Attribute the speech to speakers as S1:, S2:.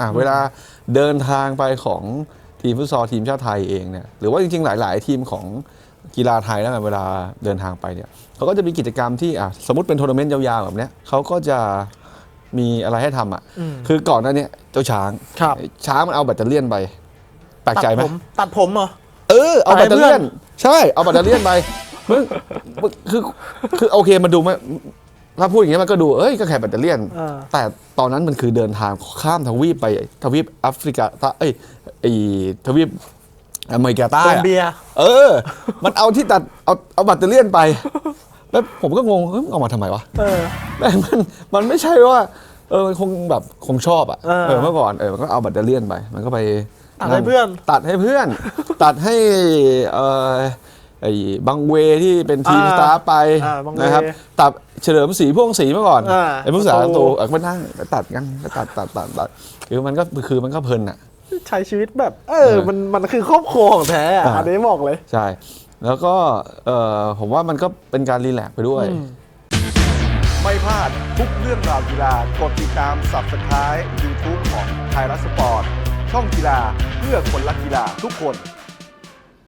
S1: อะเวลาเดินทางไปของทีมฟุตซอลทีมชาติไทยเองเนี่ยหรือว่าจริงๆ หลาย ๆ ทีมของกีฬาไทยแล้วกันเวลาเดินทางไปเนี่ยเขาก็จะมีกิจกรรมที่อะสมมติเป็นทัวร์นาเมนต์ยาวๆแบบเนี้ยเขาก็จะมีอะไรให้ทำอะ
S2: อืม
S1: คือก่อนหน้าเนี้ยเจ้าช้าง
S2: ครับ
S1: ช้างมันเอาแบตเตอรี่ยนไปแปลกใจไหม
S2: ตัดผมตัดผมเหรอ
S1: เออเอา
S2: ไป
S1: แบตเตอ
S2: เพื่
S1: รี่
S2: อน
S1: ยนใช่เอาแบตเตอรี่ยนไปมึงมึงคือคือโอเคมันดูไม่ ถ้าพูดอย่างนี้ยมันก็ดูเอ้ยก็แค่แบตเตอรี่ยน
S2: อ่า
S1: แต่ตอนนั้นมันคือเดินทางข้ามทวีปไปทวีปแอฟริกาใต้เอ้ยไอทวีปอเมริกาใต้
S2: โคลอม
S1: อะ
S2: เบีย
S1: เออ มันเอาที่ตัดเอาเอาแบตเตอรี่ยนไป แล้วผมก็งงเฮ้ยมึงเอามาทำไมวะ
S2: เออ
S1: แต่มันมันไม่ใช่ว่า เออมันคงแบบคงชอบอะ
S2: เออ
S1: เออเมื่อก่อนเออมันก็เอาแบตเตอรี่ยนไป มันก็ไป
S2: ตัดให้เพื่อน
S1: ตัดให้เพื่อน ตัดให้เออ ไอ้บังเวที่เป็นทีม
S2: อ่า
S1: สตาฟไป
S2: อ่าบังเว
S1: นะครับตัดเฉลิมศรีพ่วงศรีเมื่อก่อน
S2: อ่า
S1: ไอ้พวกสา
S2: ประตู
S1: ตูเออก็มานั่งก็ตัดกันก็ตัดตัดตัดตัดคือมันก็คือมันก็เพลินอะ
S2: ใช้ชีวิตแบบ เออ
S1: เออ
S2: มันมันคือครอบครัวของแท้อะ
S1: อ่า
S2: อันนี้บอกเลย
S1: ใช่ แล้วก็เออผมว่ามันก็เป็นการรีแลกซ์ไปด้วย
S2: อืม
S1: ไม่พลาดทุกเรื่องราวกีฬากดติดตาม Subscribe YouTube ของไทยรัฐสปอร์ตช่องกีฬาเพื่อคนรักกีฬาทุกคน